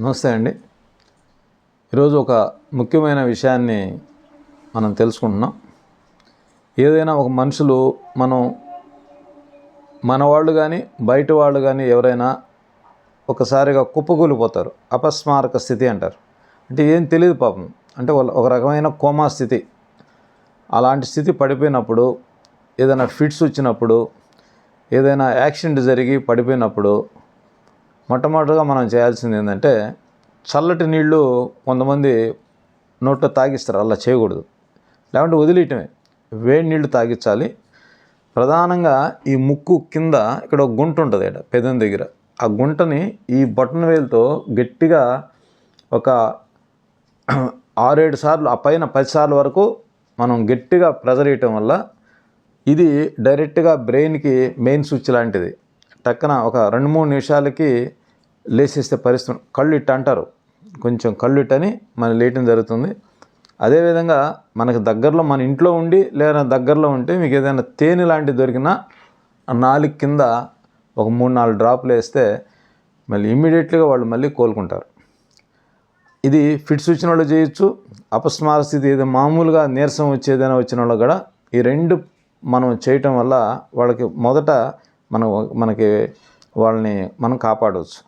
నమస్తే అండి. ఈరోజు ఒక ముఖ్యమైన విషయాన్ని మనం తెలుసుకుంటున్నాం. ఏదైనా ఒక మనుషులు మనం మన వాళ్ళు కానీ బయట వాళ్ళు కానీ ఎవరైనా ఒకసారిగా కుప్పకూలిపోతారు. అపస్మారక స్థితి అంటారు. అంటే ఏం తెలియదు పాపం. అంటే వాళ్ళ ఒక రకమైన కోమా స్థితి. అలాంటి స్థితి పడిపోయినప్పుడు ఏదైనా ఫిట్స్ వచ్చినప్పుడు ఏదైనా యాక్సిడెంట్ జరిగి పడిపోయినప్పుడు మొట్టమొదటిగా మనం చేయాల్సింది ఏంటంటే చల్లటి నీళ్ళు కొంతమంది నోట్లో తాగిస్తారు అలా చేయకూడదు. లేకుంటే వదిలేయటమే. వేడి నీళ్ళు తాగించాలి. ప్రధానంగా ఈ ముక్కు కింద ఇక్కడ ఒక గుంట ఉంటుంది ఇక్కడ పెదం దగ్గర. ఆ గుంటని ఈ బటన్ వేలుతో గట్టిగా ఒక ఆరేడు సార్లు ఆ పైన పది సార్లు వరకు మనం గట్టిగా ప్రెజర్ ఇవ్వటం వల్ల ఇది డైరెక్ట్గా బ్రెయిన్కి మెయిన్ స్విచ్ లాంటిది. టక్కన ఒక రెండు మూడు నిమిషాలకి లేచేస్తే పరిస్థితి కళ్ళు ఇట్ట అంటారు. కొంచెం కళ్ళు ఇట్టని మన లేయటం జరుగుతుంది. అదేవిధంగా మనకు దగ్గరలో మన ఇంట్లో ఉండి లేదా దగ్గరలో ఉంటే మీకు ఏదైనా తేనె లాంటిది దొరికినా నాలుగు కింద ఒక మూడు నాలుగు డ్రాపులు వేస్తే మళ్ళీ ఇమ్మీడియట్లీగా వాళ్ళు మళ్ళీ కోలుకుంటారు. ఇది ఫిట్స్ వచ్చిన వాళ్ళు చేయొచ్చు. అపస్మార స్థితి ఏదో మామూలుగా నీరసం వచ్చేదైనా వచ్చిన వాళ్ళు కూడా ఈ రెండు మనం చేయటం వల్ల వాళ్ళకి మొదట మనం మనకి వాళ్ళని మనం కాపాడవచ్చు.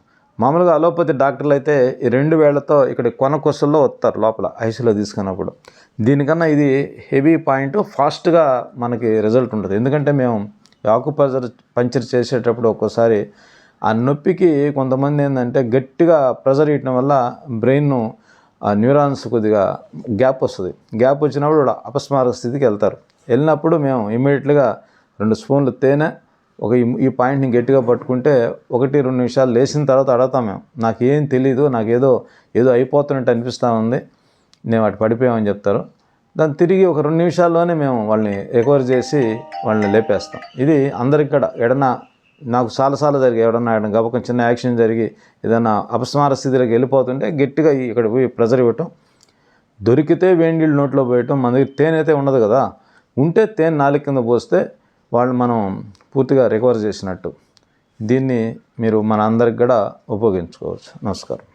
మామూలుగా అలోపతి డాక్టర్లు అయితే ఈ రెండు వేళ్ళతో ఇక్కడ కొన కొసల్లో వస్తారు లోపల ఐసీలో తీసుకున్నప్పుడు. దీనికన్నా ఇది హెవీ పాయింట్ ఫాస్ట్గా మనకి రిజల్ట్ ఉంటుంది. ఎందుకంటే మేము ఆకుపంచర్ పంచర్ చేసేటప్పుడు ఒక్కోసారి ఆ నొప్పికి కొంతమంది ఏంటంటే గట్టిగా ప్రెజర్ ఇవ్వడం వల్ల బ్రెయిన్ ఆ న్యూరాన్స్ కొద్దిగా గ్యాప్ వస్తుంది. గ్యాప్ వచ్చినప్పుడు వాళ్ళు అపస్మారక స్థితికి వెళ్తారు. వెళ్ళినప్పుడు మేము ఇమ్మీడియట్గా రెండు స్పూన్లు తేనె ఒక ఈ- పాయింట్ని గట్టిగా పట్టుకుంటే ఒకటి రెండు నిమిషాలు లేచిన తర్వాత అడుగుతాం మేము. నాకేం తెలీదు నాకేదో ఏదో అయిపోతున్నట్టు అనిపిస్తూ ఉంది. నేను అటు పడిపోయామని చెప్తారు. దాన్ని తిరిగి ఒక రెండు నిమిషాల్లోనే మేము వాళ్ళని రికవర్ చేసి వాళ్ళని లేపేస్తాం. ఇది అందరిక్కడ కూడా ఎడనా నాకు చాలాసార్లు జరిగి ఎవడన్నా ఎడన్నా గబకం చిన్న యాక్షన్ జరిగి ఏదైనా అపస్మార స్థితిలోకి వెళ్ళిపోతుంటే గట్టిగా ఇక్కడ పోయి ప్రెజర్ ఇవ్వటం. దొరికితే వేడి నీళ్ళు నోట్లో పోయటం. మన దగ్గర తేనె అయితే ఉండదు కదా. ఉంటే తేనె నాలుగు కింద పోస్తే వాళ్ళు మనం పూర్తిగా రికవర్ చేసినట్టు. దీన్ని మీరు మన అందరికి కూడా ఉపయోగించుకోవచ్చు. నమస్కారం.